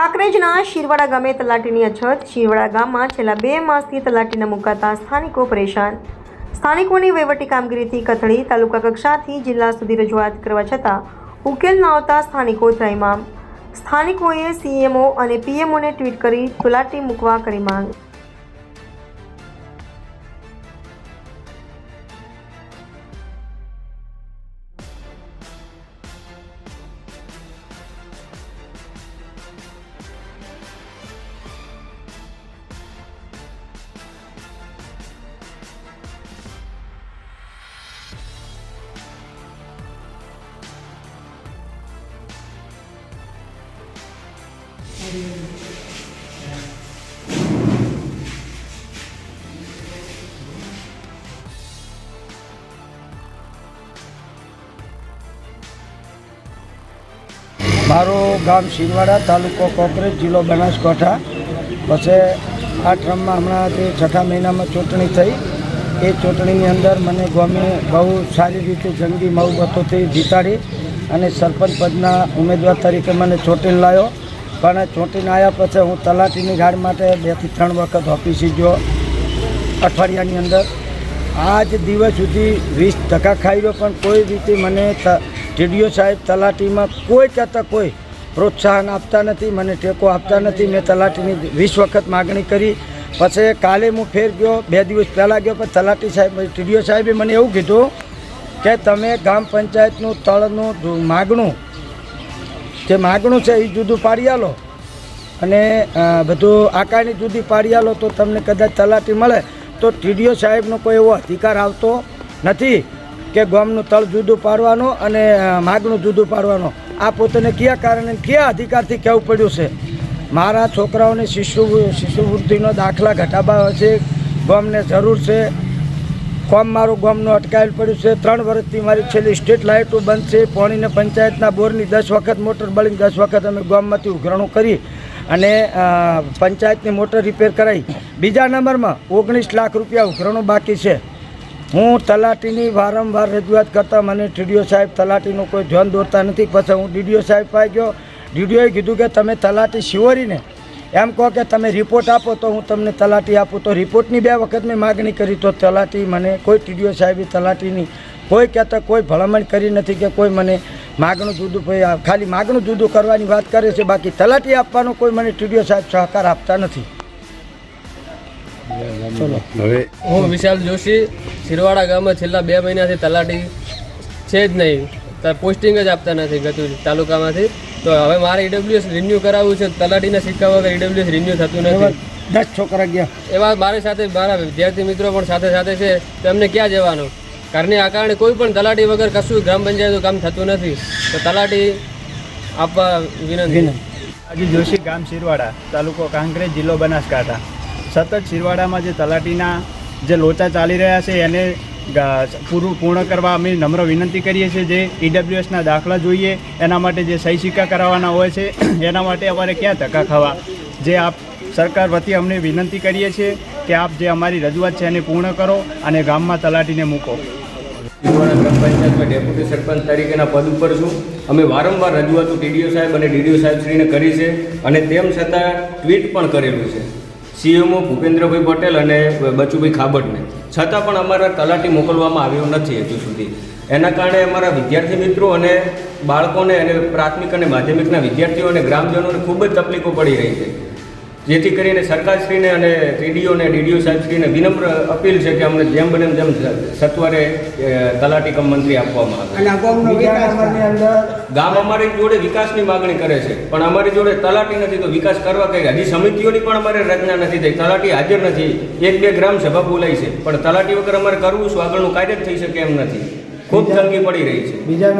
કાંકરેજના શિરવાડા ગામે તલાટીની અછત, શિરવાડા ગામમાં છેલ્લા બે માસથી તલાટીને મુકાતા સ્થાનિકો પરેશાન. સ્થાનિકોની વહીવટી કામગીરીથી કથળી તાલુકા કક્ષાથી જિલ્લા સુધી રજૂઆત કરવા છતાં ઉકેલ ન આવતા સ્થાનિકો ત્રાહિમામ સ્થાનિકોએ સીએમઓ અને પીએમઓને ટ્વીટ કરી તલાટી મૂકવા કરી માંગ. મારું ગામ શિરવાડા તાલુકો કોકરેજ, જિલ્લો બનાસકાંઠા. પછી આ ટ્રમમાં હમણાં જે છઠ્ઠા મહિનામાં ચૂંટણી થઈ. એ ચૂંટણીની અંદર મને ગમે બહુ સારી રીતે જંગી મહુબતોથી જીતાડી અને સરપંચ પદના ઉમેદવાર તરીકે મને ચૂંટીને લાવ્યો પણ ચોંટીને આવ્યા પછી હું તલાટીની ગાડ માટે બેથી ત્રણ વખત ઓફિસે ગયો અઠવાડિયાની અંદર. આજ દિવસ સુધી વીસ ટકા ખાઈ રહ્યો, પણ કોઈ રીતે મને ટીડીઓ સાહેબ તલાટીમાં કોઈ કરતાં કોઈ પ્રોત્સાહન આપતા નથી, મને ટેકો આપતા નથી. મેં તલાટીની વીસ વખત માગણી કરી. પછી કાલે હું ફેર ગયો, બે દિવસ પહેલાં ગયો, પણ તલાટી સાહેબ, ટીડીઓ સાહેબે મને એવું કીધું કે તમે ગ્રામ પંચાયતનું તળનું માગણું જે માગણું છે એ જુદું પાડી આલો. અને બધું આકારની જુદી પાડી આલો તો તમને કદાચ તલાટી મળે. તો ટીડીઓ સાહેબનો કોઈ એવો અધિકાર આવતો નથી કે ગામનું તળ જુદું પાડવાનો અને માગણું જુદું પાડવાનો. આ પોતાને કયા કારણે, કયા અધિકારથી કહેવું પડ્યું છે? મારા છોકરાઓને શિશુ શિશુવૃત્તિનો દાખલા ઘટાડવા છે, ગામને જરૂર છે. કોમ મારું ગામનું અટકાયેલ પડ્યું છે. ત્રણ વર્ષથી મારી છેલ્લી સ્ટ્રીટ લાઇટો બંધ છે. પાણીને પંચાયતના બોરની દસ વખત મોટર બળીને દસ વખત અમે ગામમાંથી ઉઘરાણું કરી અને પંચાયતની મોટર રિપેર કરાવી બીજા નંબરમાં ઓગણીસ લાખ રૂપિયા ઉઘરાણું બાકી છે. હું તલાટીની વારંવાર રજૂઆત કરતાં મને ટીડીઓ સાહેબ તલાટીનું કોઈ ધ્યાન દોરતા નથી. પછી હું ડીડીઓ સાહેબ પાસે ગયો. ડીડીઓએ કીધું કે તમે તલાટી શિવરીને એમ કહો કે તમે રિપોર્ટ આપો તો હું તમને તલાટી આપું. તો રિપોર્ટની બે વખત મેં માગણી કરી તો તલાટી મને કોઈ ટીડીઓ સાહેબી તલાટીની કોઈ કહેતા કોઈ ભલામણ કરી નથી કે કોઈ મને માગણું જુદું આ ખાલી માગણું જુદું કરવાની વાત કરે છે બાકી તલાટી આપવાનો કોઈ મને ટીડીઓ સાહેબ સહકાર આપતા નથી. ચલો. હવે હું વિશાલ જોશી શિરવાડા ગામમાં છેલ્લા બે મહિનાથી તલાટી છે જ નહીં. પોસ્ટિંગ જ આપતા નથી ગતું તાલુકામાંથી. તો હવે મારે ઈડબ્લ્યુએસ રિન્યુ કરાવવું છે તલાટીના સિક્કા વગર ઈડબ્લ્યુએસ રિન્યૂ થતું નથી. દસ છોકરા ગયા. એવા મારી સાથે મારા વિદ્યાર્થી મિત્રો પણ સાથે સાથે છે તેમને એમને ક્યાં જવાનું? ઘરની આ કારણે કોઈ પણ તલાટી વગર કશું ગ્રામ પંચાયતનું કામ થતું નથી. તો તલાટી આપવા વિનંતી. આજે જોશી ગામ શિરવાડા તાલુકો કાંકરેજ જિલ્લો બનાસકાંઠા. સતત શિરવાડામાં જે તલાટીના જે લોચા ચાલી રહ્યા છે એને પૂરું પૂર્ણ કરવા અમે નમ્ર વિનંતી કરીએ છીએ જે ઈડબ્લ્યુએસના દાખલા જોઈએ, એના માટે જે સહી સિક્કા કરાવવાના હોય છે, એના માટે અમારે ક્યાં ધક્કા ખાવા? જે આપ સરકાર વતી અમને વિનંતી કરીએ છીએ કે આપ જે અમારી રજૂઆત છે એને પૂર્ણ કરો અને ગામમાં તલાટીને મૂકો. પંચાયતમાં ડેપ્યુટી સરપંચ તરીકેના પદ ઉપર છું. અમે વારંવાર રજૂઆતો ટીડીઓ સાહેબ અને ડીડીઓ સાહેબશ્રીને કરી છે અને તેમ છતાં ટ્વીટ પણ કરેલું છે. સીએમઓ ભૂપેન્દ્રભાઈ પટેલ અને બચુભાઈ ખાબડને. છતાં પણ અમારા તલાટી મોકલવામાં આવ્યો નથી હજુ સુધી. એના કારણે અમારા વિદ્યાર્થી મિત્રો અને બાળકોને અને પ્રાથમિક અને માધ્યમિકના વિદ્યાર્થીઓ અને ગ્રામજનોને ખૂબ જ તકલીફો પડી રહી છે. જેથી કરીને સરકારશ્રીને અને ટીડીઓ અને ડીડીઓ સાહેબશ્રીને વિનમ્ર અપીલ છે કે અમને જેમ બને તેમ સત્વરે તલાટી કમ મંત્રી આપવામાં આવે. ગામ અમારી જોડે વિકાસની માગણી કરે છે પણ અમારી જોડે તલાટી નથી તો વિકાસ કરવા કઈ હજી સમિતિઓની પણ અમારે રચના નથી થઈ તલાટી હાજર નથી. એક બે ગ્રામ સભા બોલાઈ છે પણ તલાટી વગર અમારે કરવું શું? આગળનું કાર્ય જ થઈ શકે એમ નથી. ખૂબ તંગી પડી રહી છે. બીજા